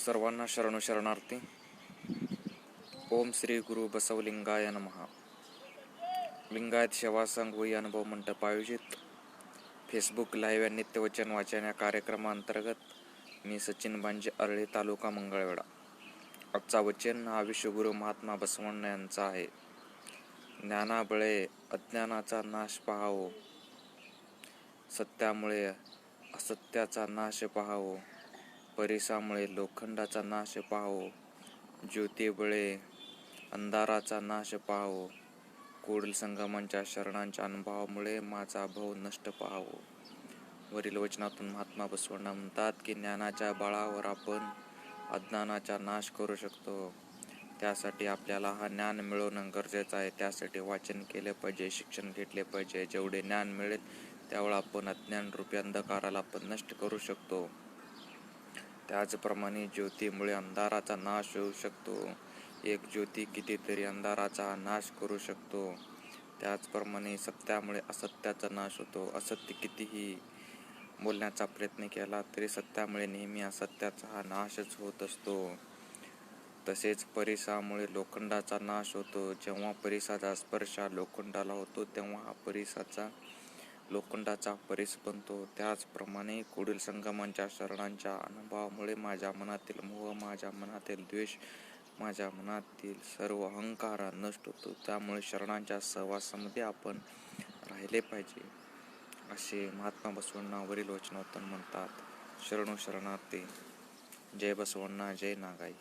सर्वांना शरणू शरणार्थी. ओम श्री गुरु बसवलिंगाय नमहा लिंगायत सेवा संघ वही अनुभव मंडप आयोजित. फेसबुक लाईव्ह या नित्यवचन वाचन या कार्यक्रमाअंतर्गत मी सचिन बांजे अरळी तालुका मंगळवेढा. आजचा वचन हा विश्वगुरु महात्मा बसवण्ण यांचा आहे. ज्ञानाबळे अज्ञानाचा नाश पहावो. सत्यामुळे असत्याचा नाश पहावो. परिसामुळे लोखंडाचा नाश पाहो ज्योतिबळे अंधाराचा नाश पाहो कोडील संगमांच्या शरणांच्या अनुभवामुळे माझा भाव नष्ट पाहावो वरील वचनातून महात्मा बसवण्णा म्हणतात की ज्ञानाच्या बळावर आपण अज्ञानाचा नाश करू शकतो. त्यासाठी आपल्याला हा ज्ञान मिळवणं गरजेचं आहे. त्यासाठी वाचन केले पाहिजे शिक्षण घेतले पाहिजे. जेवढे ज्ञान मिळेल त्यावेळा आपण अज्ञान रूपी अंधकाराला आपण नष्ट करू शकतो. त्याचप्रमाणे ज्योतीमुळे अंधाराचा नाश होऊ शकतो. एक ज्योती कितीतरी अंधाराचा नाश करू शकतो. त्याचप्रमाणे सत्यामुळे असत्याचा नाश होतो. असत्य कितीही बोलण्याचा प्रयत्न केला तरी सत्यामुळे नेहमी असत्याचा हा नाशच होत असतो. तसेच परिसामुळे लोखंडाचा नाश होतो. जेव्हा परिसाचा स्पर्श हा लोखंडाला होतो तेव्हा हा परिसाचा लोखंडाचा परिस बनतो. त्याचप्रमाणे पुढील संगमांच्या शरणांच्या अनुभवामुळे माझ्या मनातील मोह माझ्या मनातील द्वेष माझ्या मनातील सर्व अहंकार नष्ट होतो. त्यामुळे शरणांच्या सहवासामध्ये आपण राहिले पाहिजे असे महात्मा बसवण्णावरील वचनोत्तन म्हणतात. शरणो शरणार्थी जय बसवण्णा जय नागाई.